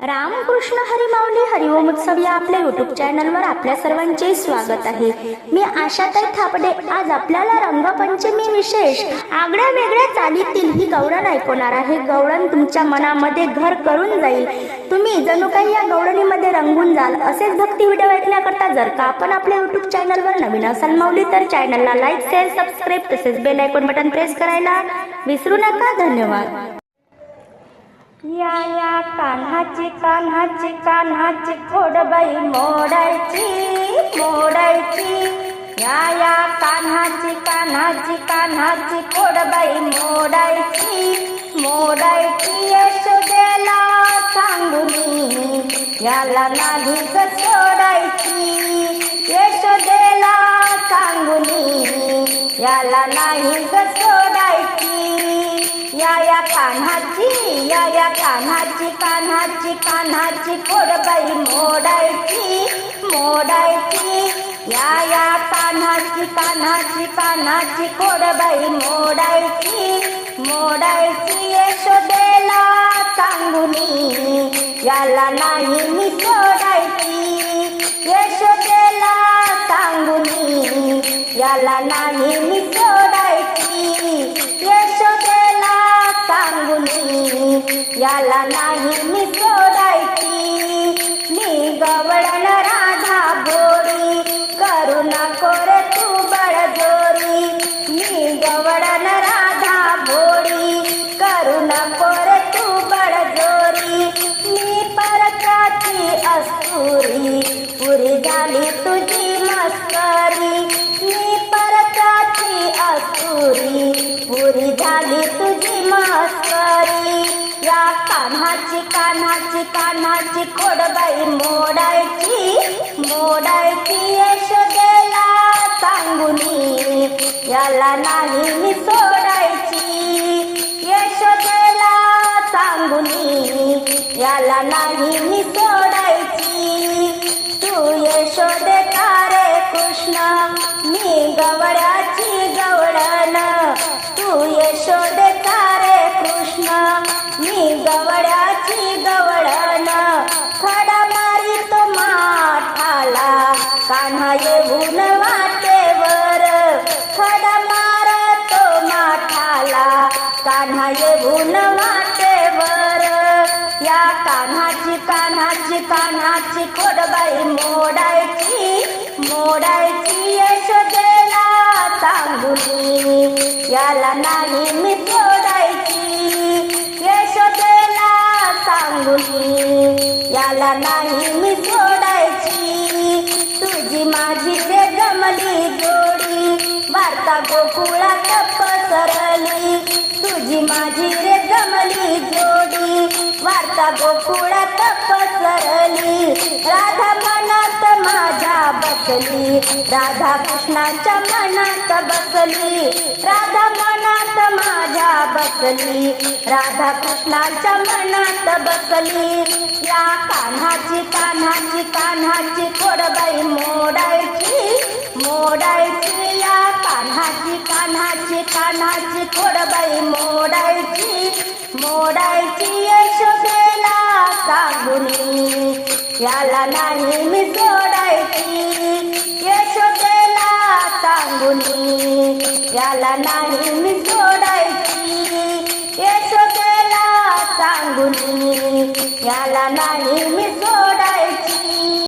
रामकृष्ण हरिमाऊली हरिओम उत्सव या आपल्या युट्यूब चॅनलवर आपल्या सर्वांचे स्वागत आहे. मी आशाताई थापडे. आज आपल्याला रंगपंचमी विशेष आगळ्या वेगळ्या चालीतील ही गवळण ऐकवणार आहे. गवळण तुमच्या मनामध्ये घर करून जाईल. तुम्ही जणू काही या गवळणीमध्ये रंगून जाल असेच भक्ती व्हिडिओ ऐकण्याकरता जर का आपण आपल्या युट्यूब चॅनलवर नवीन असाल माऊली तर चॅनलला लाईक शेअर सबस्क्राईब तसेच बेल आयकॉन बटन प्रेस करायला विसरू नका. धन्यवाद. या या कान्हाची कान्हाची कान्हाची खोडबाई मोडायची मोडायची. या या कान्हाची कान्हाची कान्हाची खोडबाई मोडायची मोडायची यशोदेला सांगुनी. याला नाही सोडायची यशोदेला सांगुनी. याला नाही सोडायची. या या कान्हाची या या कान्हाची कान्हाची कान्हाची खोडबाई मोडायची मोडायची. या या कान्हाची कान्हाची कान्हाची खोडबाई मोडायची मोडायची यशोदेला सांगून याला नाही मी सोडायची. यशोदेला सांगून याला नाही मी सोडायची. याला नाही मी सोडायची. मी गवळण राधा बोरी करू नको रे तू बळजोरी. मी गवळण राधा बोरी करू नको रे तू बळजोरी. मी परकाची अस्तुरी. पुरी झाली तुझी मस्करी. कानाची कानाची कानाची खोडबाई मोडायची मोडायची यशोदेला सांगुनी. याला नाही मी सोडायची यशोदेला सांगुनी. याला नाही मी सोडायची. कान्हा येऊन वाटेवर खडा मारतो माठाला. कान्हा येऊन वाटेवर या कान्हाची कान्हाची कान्हाची खोडबाई मोडायची. मोडायची यशोदेला सांगुनी. याला नाही मी सोडायची यशोदेला सांगुनी. याला नाही मी आता गोकुळात पसरली. तुझी माझी रे जमली जोडी. वार्ता गोकुळात पसरली. राधा मनात माझ्या बसली. राधा कृष्णाच्या मनात बसली. राधा मनात माझ्या बसली. राधा कृष्णाच्या मनात बसली. या कान्हाची कान्हाची कान्हाची खोडबाई मोडायची मोडायची. कान्हाची कान्हाची कान्हाची खोडबाई मोडायची. मोडायची यशोदेला सांगुनी याला नाही मी सोडायची. यशोदेला सांगुनी याला नाही मी सोडायची.